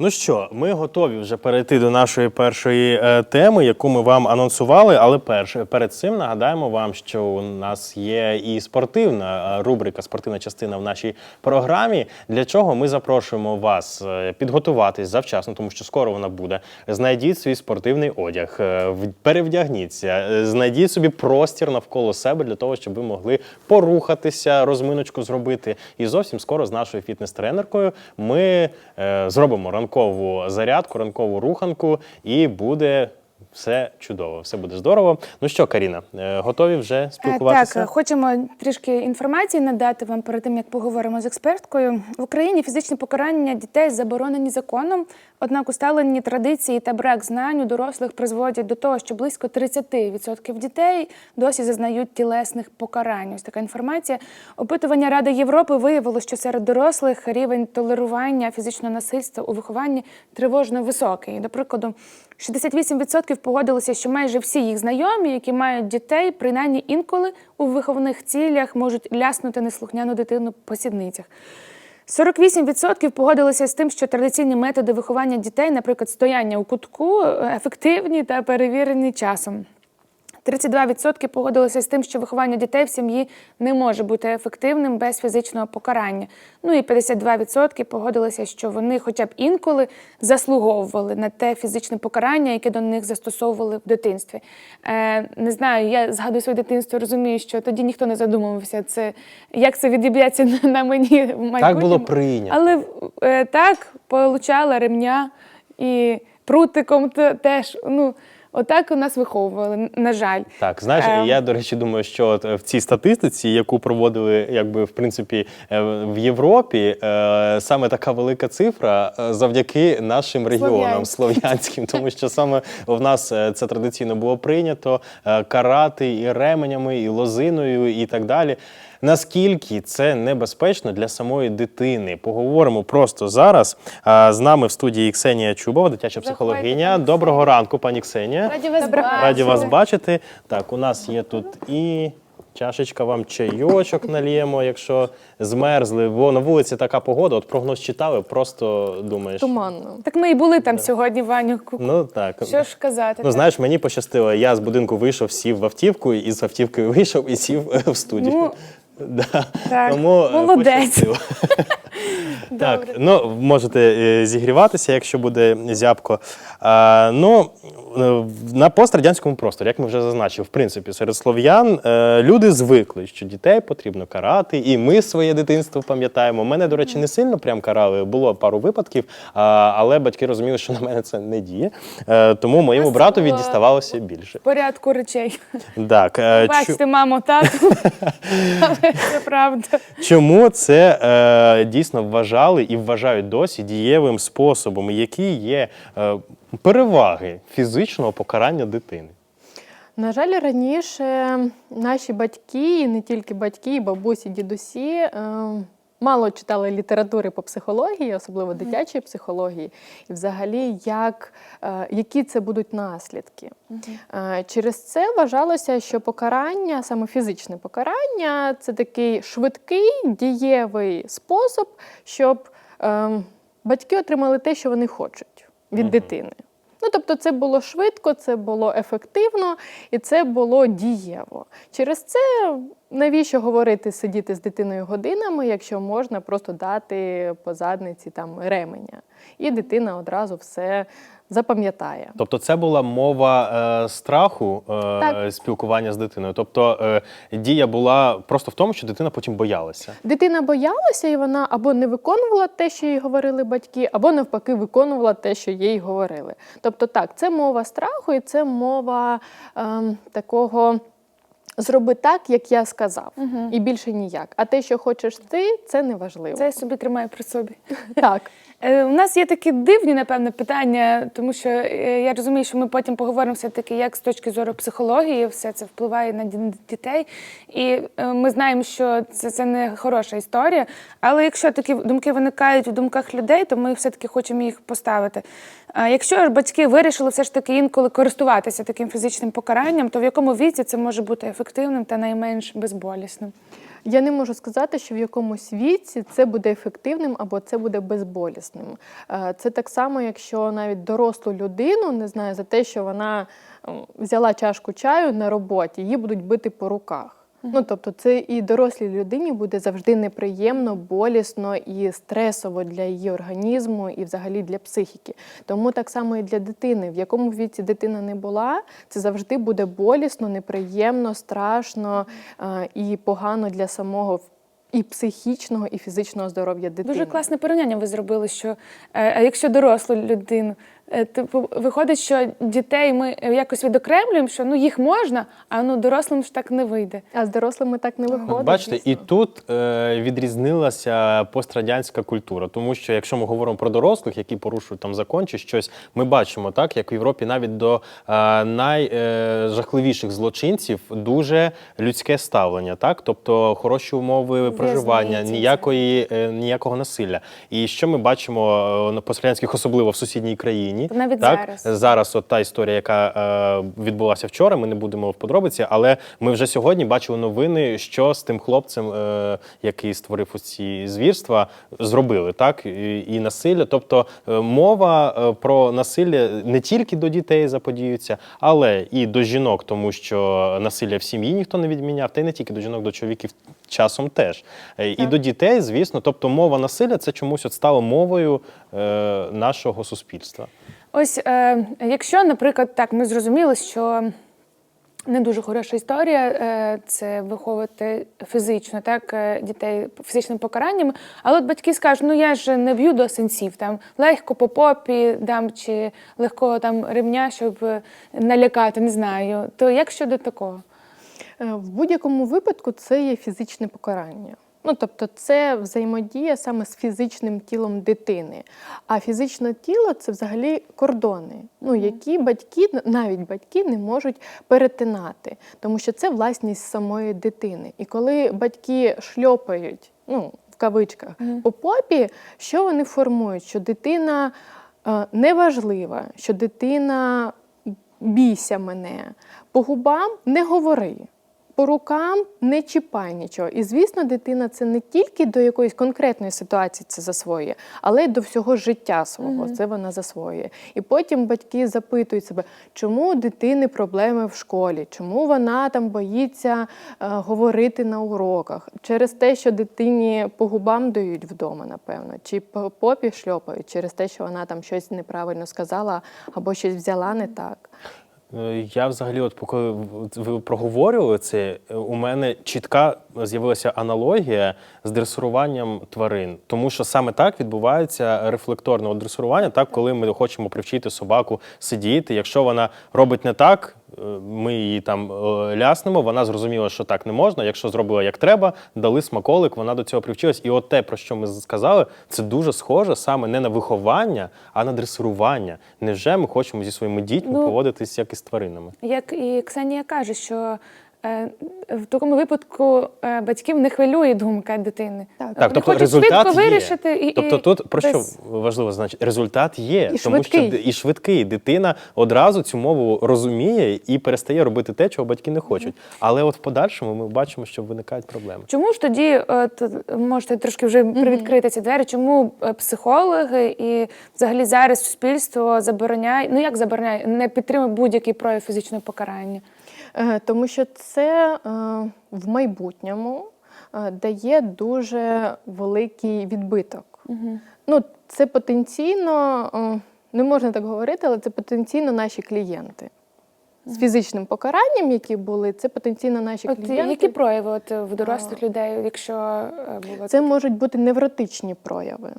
Ну що, ми готові вже перейти до нашої першої е, теми, яку ми вам анонсували. Але перш перед цим нагадаємо вам, що у нас є і спортивна е, рубрика, спортивна частина в нашій програмі. Для чого ми запрошуємо вас е, підготуватись завчасно, тому що скоро вона буде. Знайдіть свій спортивний одяг, е, перевдягніться, знайдіть собі простір навколо себе для того, щоб ви могли порухатися, розминочку зробити. І зовсім скоро з нашою фітнес-тренеркою ми е, зробимо ранкову зарядку, ранкову руханку, і буде все чудово, все буде здорово. Ну що, Каріна, е, готові вже Е, спілкуватися? Так, хочемо трішки інформації надати вам перед тим, як поговоримо з експерткою. В Україні фізичне покарання дітей заборонені законом, однак усталені традиції та брак знань у дорослих призводять до того, що близько 30% дітей досі зазнають тілесних покарань. Ось така інформація. Опитування Ради Європи виявило, що серед дорослих рівень толерування фізичного насильства у вихованні тривожно високий. До прикладу, 68% погодилися, що майже всі їх знайомі, які мають дітей, принаймні інколи у виховних цілях можуть ляснути неслухняну дитину по сідницях. 48% погодилися з тим, що традиційні методи виховання дітей, наприклад, стояння у кутку, е, ефективні та перевірені часом. 32% погодилися з тим, що виховання дітей в сім'ї не може бути ефективним без фізичного покарання. Ну і 52% погодилися, що вони хоча б інколи заслуговували на те фізичне покарання, яке до них застосовували в дитинстві. Е, не знаю, я згадую своє дитинство, розумію, що тоді ніхто не задумувався, це як це відіб'ється на, мені в майбутньому. Так було прийнято. Але е, так получала ремня і прутиком теж. Ну, отак у нас виховували, на жаль. Так, знаєш, Ем. я до речі думаю, що от е, в цій статистиці, яку проводили, якби в принципі е, в Європі, е, саме така велика цифра завдяки нашим регіонам Слов'янським. тому що саме в нас це традиційно було прийнято карати і ременями, і лозиною, і так далі. Наскільки це небезпечно для самої дитини? Поговоримо просто зараз. З нами в студії Ксенія Чубова, дитяча психологиня. Доброго ранку, пані Ксенія. Раді вас бачити. Раді вас бачити. Так, у нас є тут і чашечка, вам чайочок нальємо, якщо змерзли. Бо на вулиці така погода, от прогноз читали, просто думаєш. Туманно. Так ми і були там сьогодні, Ваню. Ку- Ну так. Що ж казати? Ну, так? знаєш, мені пощастило. Я з будинку вийшов, сів в автівку, і з автівки вийшов і сів е, в студію. Ну, да. так, Тому е, молодець. пощастило. Так, ну можете е, зігріватися, якщо буде зябко. Ну, е, на пострадянському просторі, як ми вже зазначили, в принципі, серед слов'ян е, люди звикли, що дітей потрібно карати, і ми своє дитинство пам'ятаємо. Мене, до речі, не сильно прям карали, було пару випадків, а, але батьки розуміли, що на мене це не діє. Е, тому моєму братові було- діставалося більше. В порядку речей. Так, е, чу- Бачите, мамо, тату. Але це правда. Чому це е, дійсно вважали і вважають досі дієвим способом? Які є е, переваги фізичного покарання дитини? На жаль, раніше наші батьки, і не тільки батьки, і бабусі, дідусі. Мало читали літератури по психології, особливо дитячої психології, і взагалі, як, е, які це будуть наслідки. Е, Через це вважалося, що покарання, саме фізичне покарання, це такий швидкий, дієвий спосіб, щоб е, батьки отримали те, що вони хочуть від дитини. Ну, тобто, це було швидко, це було ефективно і це було дієво. Через це навіщо говорити сидіти з дитиною годинами, якщо можна просто дати по задниці там ременя, і дитина одразу все запам'ятає. Тобто, це була мова е, страху е, спілкування з дитиною. Тобто е, дія була просто в тому, що дитина потім боялася. Дитина боялася, і вона або не виконувала те, що їй говорили батьки, або навпаки виконувала те, що їй говорили. Тобто, так, це мова страху, і це мова ем, такого. Зроби так, як я сказав, і більше ніяк. А те, що хочеш ти, це не важливо. Це я собі тримаю при собі. Так. Е, У нас є такі дивні, напевно, питання, тому що е, я розумію, що ми потім поговоримо все-таки, як з точки зору психології все це впливає на дітей. І е, ми знаємо, що це, це не хороша історія. Але якщо такі думки виникають в думках людей, то ми все-таки хочемо їх поставити. А якщо ж батьки вирішили все ж таки інколи користуватися таким фізичним покаранням, то в якому віці це може бути ефективним та найменш безболісним? Я не можу сказати, що в якомусь віці це буде ефективним або це буде безболісним. Е, Це так само, якщо навіть дорослу людину не знаю за те, що вона взяла чашку чаю на роботі, її будуть бити по руках. Ну, тобто, це і дорослій людині буде завжди неприємно, болісно і стресово для її організму і взагалі для психіки. Тому так само і для дитини, в якому віці дитина не була, це завжди буде болісно, неприємно, страшно і погано для самого і психічного, і фізичного здоров'я дитини. Дуже класне порівняння ви зробили, що е, а якщо дорослу людину, типу, виходить, що дітей ми якось відокремлюємо, що ну їх можна, а ну дорослим ж так не вийде. А з дорослими так не виходить. Бачите, і тут е, відрізнилася пострадянська культура, тому що якщо ми говоримо про дорослих, які порушують там закон чи щось, ми бачимо так, як в Європі навіть до е, найжахливіших злочинців дуже людське ставлення, так тобто хороші умови проживання, ніякої е, ніякого насилля. І що ми бачимо е, на пострадянських, особливо в сусідній країні, Навіть так зараз. зараз от та історія, яка е, відбулася вчора, ми не будемо в подробиці, але ми вже сьогодні бачили новини, що з тим хлопцем, е, який створив ці звірства, зробили так і, і насилля. Тобто е, мова е, про насилля не тільки до дітей заподіюється, але і до жінок, тому що насилля в сім'ї ніхто не відміняв, та й не тільки до жінок, до чоловіків часом теж. Е, І до дітей, звісно, тобто мова насилля це чомусь от стало мовою е, нашого суспільства. Ось е, якщо, наприклад, так, ми зрозуміли, що не дуже хороша історія е, це виховувати фізично, так, е, дітей фізичними покараннями. Але от батьки скажуть, ну я ж не б'ю до сенсів, там легко по попі дам чи легкого там ремня, щоб е, налякати, не знаю. То як щодо такого? Е, В будь-якому випадку це є фізичне покарання. Ну, тобто, це взаємодія саме з фізичним тілом дитини. А фізичне тіло це взагалі кордони, ну, які батьки, навіть батьки, не можуть перетинати, тому що це власність самої дитини. І коли батьки шльопають, ну, в кавичках, по попі, що вони формують? Що дитина е, неважлива, що дитина бійся мене, по губам не говори. По рукам не чіпай нічого. І звісно, дитина це не тільки до якоїсь конкретної ситуації це засвоює, але й до всього життя свого це вона засвоює. І потім батьки запитують себе, чому у дитини проблеми в школі, чому вона там боїться е, говорити на уроках, через те, що дитині по губам дають вдома, напевно, чи по попі шльопають, через те, що вона там щось неправильно сказала або щось взяла не так. Е, Я взагалі, от поки ви проговорювали це, у мене чітка з'явилася аналогія з дресуруванням тварин, тому що саме так відбувається рефлекторне дресурування, так коли ми хочемо привчити собаку сидіти. Якщо вона робить не так, ми її там е, ляснемо. Вона зрозуміла, що так не можна. Якщо зробила як треба, дали смаколик, вона до цього привчилась. І от те, про що ми сказали, це дуже схоже саме не на виховання, а на дресирування. Невже ми хочемо зі своїми дітьми Ну, поводитись як із тваринами? Як і Ксенія каже, що в такому випадку е, батьків не хвилює думка дитини. Так. Так, тобто хочуть результат швидко є. вирішити і- тобто тут про без- що важливо значить? Результат є, І тому що швидкий. д- і швидкий. Дитина одразу цю мову розуміє і перестає робити те, чого батьки не хочуть. Але от в подальшому ми бачимо, що виникають проблеми. Чому ж тоді, от, можете трошки вже привідкрити ці двері, чому е, психологи і взагалі зараз суспільство забороняє, ну як забороняє, не підтримує будь-який прояв фізичного покарання? Е, Тому що це е, в майбутньому е, дає дуже великий відбиток. Ну, це потенційно, не можна так говорити, але це потенційно наші клієнти. З фізичним покаранням, які були, це потенційно наші От клієнти. які прояви от, в дорослих людей, якщо було Це можуть бути невротичні прояви.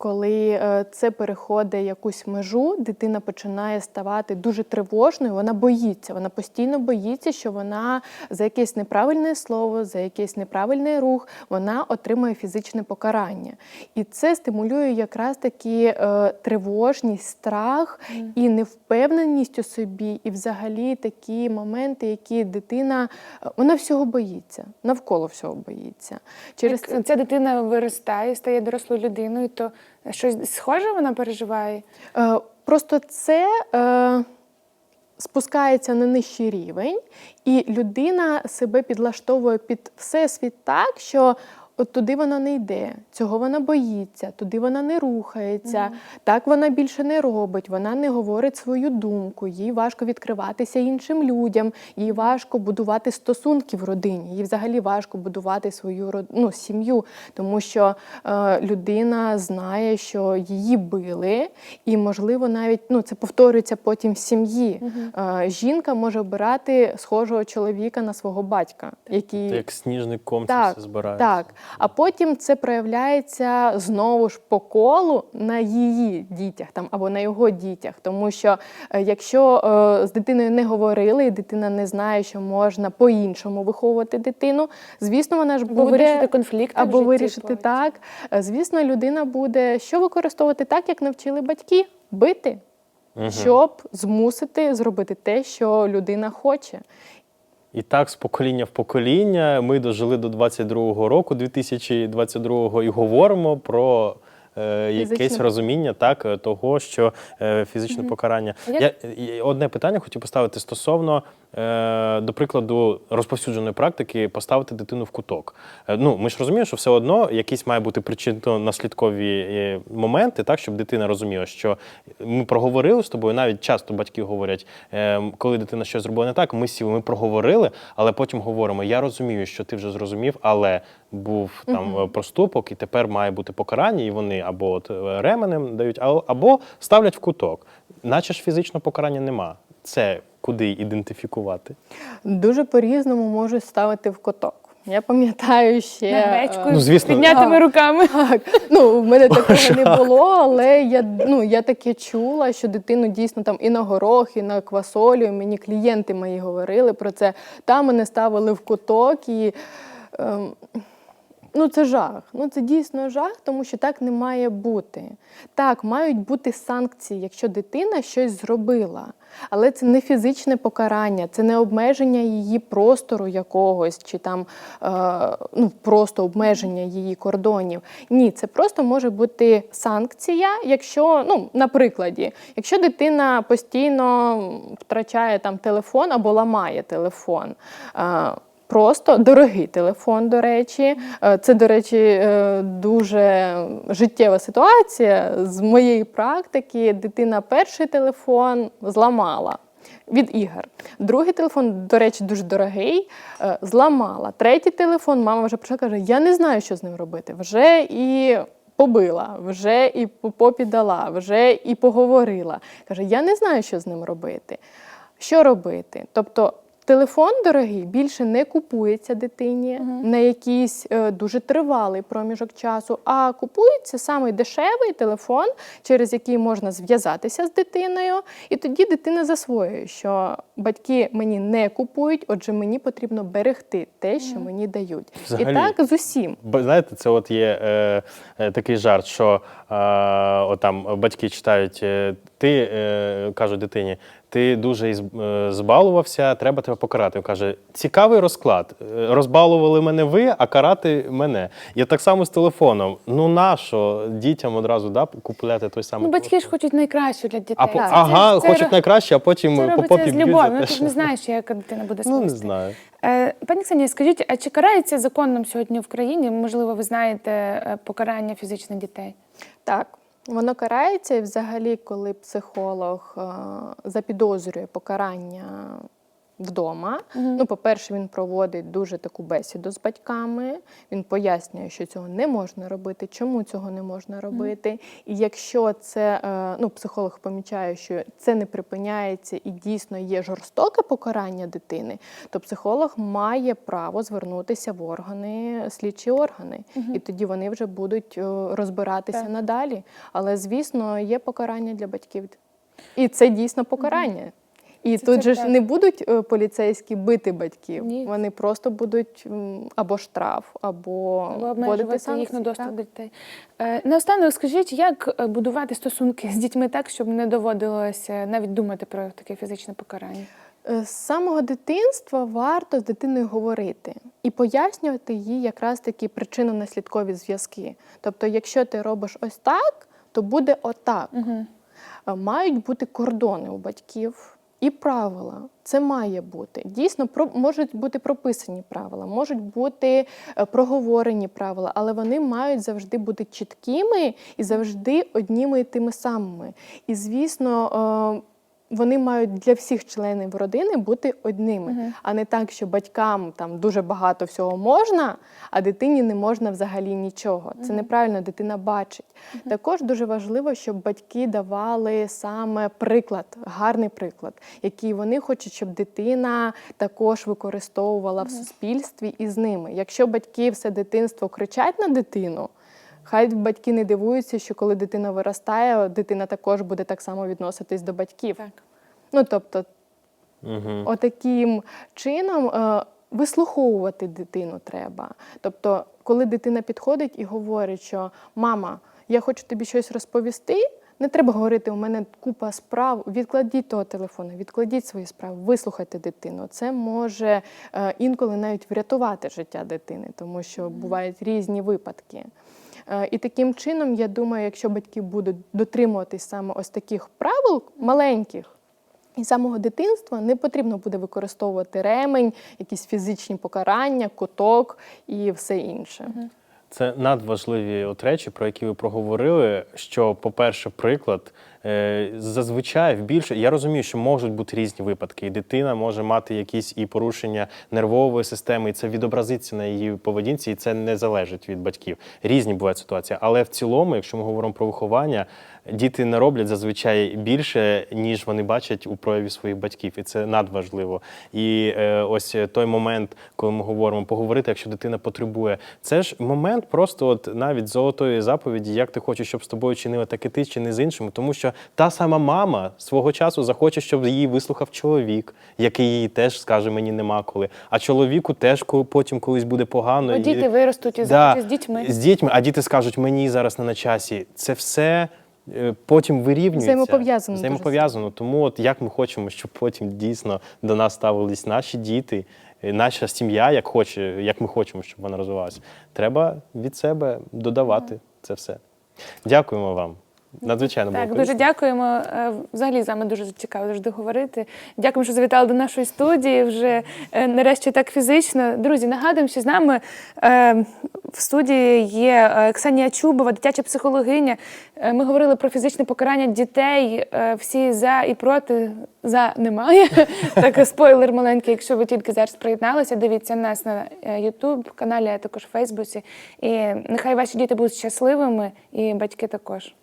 Коли е, це переходить якусь межу, дитина починає ставати дуже тривожною, вона боїться, вона постійно боїться, що вона за якесь неправильне слово, за якийсь неправильний рух, вона отримує фізичне покарання. І це стимулює якраз таки е, тривожність, страх і невпевненість у собі, і взагалі такі моменти, які дитина е, вона всього боїться, навколо всього боїться. Через Як ця дитина виростає, стає дорослою людиною, то щось схоже вона переживає? Е, Просто це е, спускається на нижчий рівень, і людина себе підлаштовує під всесвіт так, що от туди вона не йде, цього вона боїться, туди вона не рухається, так вона більше не робить, вона не говорить свою думку, їй важко відкриватися іншим людям, їй важко будувати стосунки в родині, їй взагалі важко будувати свою род- ну, сім'ю, тому що е, людина знає, що її били, і, можливо, навіть ну, це повторюється потім в сім'ї. Е, жінка може обирати схожого чоловіка на свого батька, який Як сніжний ком це все збирається. так. А потім це проявляється знову ж по колу на її дітях там або на його дітях. Тому що е, якщо е, з дитиною не говорили, і дитина не знає, що можна по-іншому виховувати дитину, звісно, вона ж Або буде вирішити конфлікти в або житті вирішити так. Е, Звісно, людина буде що використовувати так, як навчили батьки, бити. Щоб змусити зробити те, що людина хоче. І так, з покоління в покоління ми дожили до 22-го року, 2022-го, і говоримо про якесь розуміння так, е, того, що е, фізичне покарання. Я, одне питання хотів поставити стосовно, е, до прикладу, розповсюдженої практики поставити дитину в куток. Е, ну, ми ж розуміємо, що все одно якісь має бути причинно-наслідкові е, моменти, так, щоб дитина розуміла, що ми проговорили з тобою, навіть часто батьки говорять, е, коли дитина щось зробила не так, ми сіли, ми проговорили, але потім говоримо: я розумію, що ти вже зрозумів, але був там е, проступок, і тепер має бути покарання, і вони або от е, ременем дають, або ставлять в куток. Наче ж фізичного покарання нема. Це куди ідентифікувати? Дуже по-різному можуть ставити в коток. Я пам'ятаю ще е, Ну, звісно. піднятими А. руками. Так, ну в мене такого не було, але я ну я таке чула, що дитину дійсно там і на горох, і на квасолю. І мені клієнти мої говорили про це. Там мене ставили в куток і. Ем, Ну, це жах. Ну це дійсно жах, тому що так не має бути. Так, мають бути санкції, якщо дитина щось зробила. Але це не фізичне покарання, це не обмеження її простору якогось, чи там е, ну, просто обмеження її кордонів. Ні, це просто може бути санкція, якщо, ну, на прикладі, якщо дитина постійно втрачає там телефон або ламає телефон. Е, Просто дорогий телефон, до речі. Е, Це, до речі, е, дуже життєва ситуація. З моєї практики дитина перший телефон зламала. Від ігор. Другий телефон, до речі, дуже дорогий, е, зламала. Третій телефон, мама вже прийшла каже: Я не знаю, що з ним робити. Вже і побила, вже і по попі дала, вже і поговорила. Каже, я не знаю, що з ним робити. Що робити? Тобто телефон дорогий більше не купується дитині на якийсь е, дуже тривалий проміжок часу, а купується самий дешевий телефон, через який можна зв'язатися з дитиною, і тоді дитина засвоює, що батьки мені не купують, отже, мені потрібно берегти те, що мені дають. Взагалі. І так з усім. Бо знаєте, це от є е, е, такий жарт, що е, от там батьки читають, е, ти е, кажуть дитині, ти дуже із, е, збалувався, треба тебе покарати. Він каже, цікавий розклад. Е, Розбалували мене ви, а карати мене. І так само з телефоном. Ну нащо дітям одразу да, купляти той самий Ну, батьки ж хочуть найкраще для дітей. А по, Це- ага, це- хочуть це- найкраще, а потім Це по робиться попі з б'ють любов'ю. Ну, те, ти ж що- не знаєш, яка дитина буде Ну, не знаю. Е, Пані Ксенія, скажіть, а чи карається законом сьогодні в країні? Можливо, ви знаєте е, покарання фізичних дітей? Так, воно карається, і взагалі, коли психолог е, запідозрює покарання вдома. Ну, по-перше, він проводить дуже таку бесіду з батьками. Він пояснює, що цього не можна робити, чому цього не можна робити. І якщо це е, ну, психолог помічає, що це не припиняється і дійсно є жорстоке покарання дитини, то психолог має право звернутися в органи, слідчі органи, і тоді вони вже будуть е, розбиратися Так. надалі. Але звісно, є покарання для батьків. І це дійсно покарання. І Це- тут це же ж не будуть е, поліцейські бити батьків. Ні. Вони просто будуть або штраф, або, Або обмежувати санкції. їх на доступ до дітей. Е, Наостанок, скажіть, як е, будувати стосунки з дітьми так, щоб не доводилося навіть думати про таке фізичне покарання? З самого дитинства варто з дитиною говорити і пояснювати їй якраз такі причинно-наслідкові зв'язки. Тобто, якщо ти робиш ось так, то буде отак. Угу. Мають бути кордони у батьків. І правила це має бути. Дійсно, про можуть бути прописані правила, можуть бути е, проговорені правила, але вони мають завжди бути чіткими і завжди одніми і тими самими. І звісно. Вони мають для всіх членів родини бути одними, а не так, що батькам там дуже багато всього можна, а дитині не можна взагалі нічого. Це неправильно, дитина бачить. Також дуже важливо, щоб батьки давали саме приклад, гарний приклад, який вони хочуть, щоб дитина також використовувала в суспільстві і з ними. Якщо батьки все дитинство кричать на дитину. Хай батьки не дивуються, що коли дитина виростає, дитина також буде так само відноситись до батьків. Так. Ну тобто, Угу. отаким чином е, вислуховувати дитину треба. Тобто, коли дитина підходить і говорить, що мама, я хочу тобі щось розповісти. Не треба говорити, у мене купа справ. Відкладіть того телефону, відкладіть свої справи, вислухайте дитину. Це може е, інколи навіть врятувати життя дитини, тому що бувають різні випадки. Е, І таким чином, я думаю, якщо батьки будуть дотримуватись саме ось таких правил маленьких, і з самого дитинства не потрібно буде використовувати ремень, якісь фізичні покарання, куток і все інше. Це надважливі от речі, про які ви проговорили. Що, по-перше, приклад зазвичай в більше я розумію, що можуть бути різні випадки, і дитина може мати якісь і порушення нервової системи, і це відобразиться на її поведінці, і це не залежить від батьків. Різні бувають ситуації. Але в цілому, якщо ми говоримо про виховання, діти не роблять зазвичай більше, ніж вони бачать у прояві своїх батьків, і це надважливо. І е, ось той момент, коли ми говоримо поговорити, якщо дитина потребує, це ж момент просто от навіть золотої заповіді, як ти хочеш, щоб з тобою чинили, так і ти чини з іншими, тому що та сама мама свого часу захоче, щоб її вислухав чоловік, який їй теж скаже, мені нема коли. А чоловіку теж потім колись буде погано. І- діти виростуть і Да, з дітьми. З дітьми, а діти скажуть, мені зараз не на часі. Це все е, потім вирівнюється. Взаємопов'язано Взаємопов'язано. Тому от як ми хочемо, щоб потім дійсно до нас ставились наші діти, е, наша сім'я, як хоче, як ми хочемо, щоб вона розвивалася. Треба від себе додавати це все. Дякуємо вам. Надзвичайно було Так, дуже дякуємо. Е, Взагалі з вами дуже цікаво завжди говорити. Дякуємо, що завітали до нашої студії. Вже е, нарешті так фізично. Друзі, нагадуємо, що з нами е, в студії є Ксенія Чубова, дитяча психологиня. Ми говорили про фізичне покарання дітей. Всі за і проти за немає. Так, спойлер маленький. Якщо ви тільки зараз приєдналися, дивіться нас на Ютуб каналі, а також в Фейсбуці. І нехай ваші діти будуть щасливими, і батьки також.